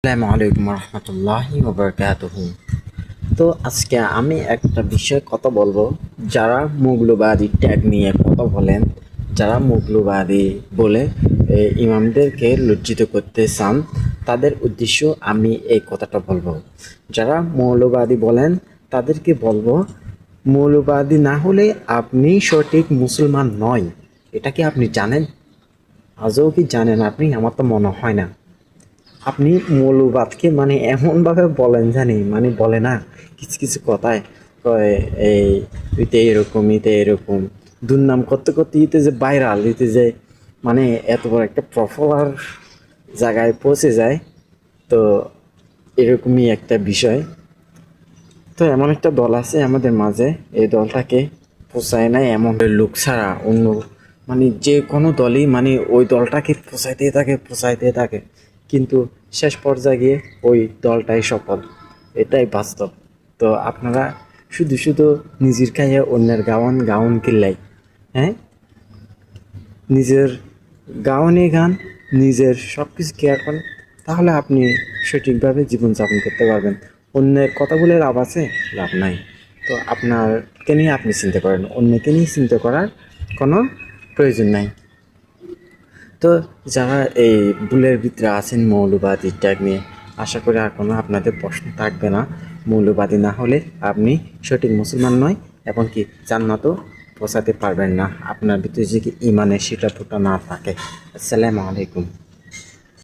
আসসালামু আলাইকুম রহমতুল্লাহি ওবরকাতুহু। তো আজকে আমি একটা বিষয়ে কথা বলব, যারা মুগলবাদী ট্যাগ নিয়ে কথা বলেন, যারা মুগলবাদী বলে ইমামদেরকে লজ্জিত করতে চান, তাদের উদ্দেশ্য আমি এই কথাটা বলব। যারা মৌলবাদী বলেন, তাদেরকে বলব, মৌলবাদী না হলে আপনি সঠিক মুসলমান নয়। এটা কি আপনি জানেন? আজও কি জানেন আপনি? আমার তো মনে হয় না। আপনি মৌলবাদকে মানে এমনভাবে বলেন জানি মানে বলে না, কিছু কিছু কথায় কয়, এই ইতে এরকম ইতে এরকম। দুর্নাম করতে করতে ইতে যে ভাইরাল ইতে যে মানে এত বড় একটা প্রফলার জায়গায় পৌঁছে যায়, তো এরকমই একটা বিষয়। তো এমন একটা দল আছে আমাদের মাঝে, এই দলটাকে পোষায় না এমন লোক ছাড়া, অন্য মানে যে কোনো দলই মানে ওই দলটাকে পোষাইতে থাকে পোষাইতে থাকে। কিন্তু শেষ পর্যায়ে গিয়ে ওই দলটাই সফল। এটাই বাস্তব। তো আপনারা শুধু শুধু নিজের খাইয়ে অন্যের গাওয়ান গাউন কিল্লাই হ্যাঁ? নিজের গাওয়ানে গান, নিজের সব কিছু কেয়ার করেন তাহলে আপনি সঠিকভাবে জীবনযাপন করতে পারবেন। অন্যের কথাগুলো লাভ আছে? লাভ নাই। তো আপনারকে নিয়ে আপনি চিন্তা করেন। অন্যকে নিয়ে চিন্তা করার কোনো প্রয়োজন নাই। তো যারা এই ভুলের ভিতরে আছেন মৌলবাদী ট্যাগ নিয়ে, আশা করি আর কোনো আপনাদের প্রশ্ন থাকবে না। মৌলবাদী না হলে আপনি সঠিক মুসলমান নয়, এবং কি জান্নাতও পৌঁছাতে পারবেন না। আপনার ভিতরে যে কি ইমানের সেটা ফুটা না থাকে। আসসালামু আলাইকুম।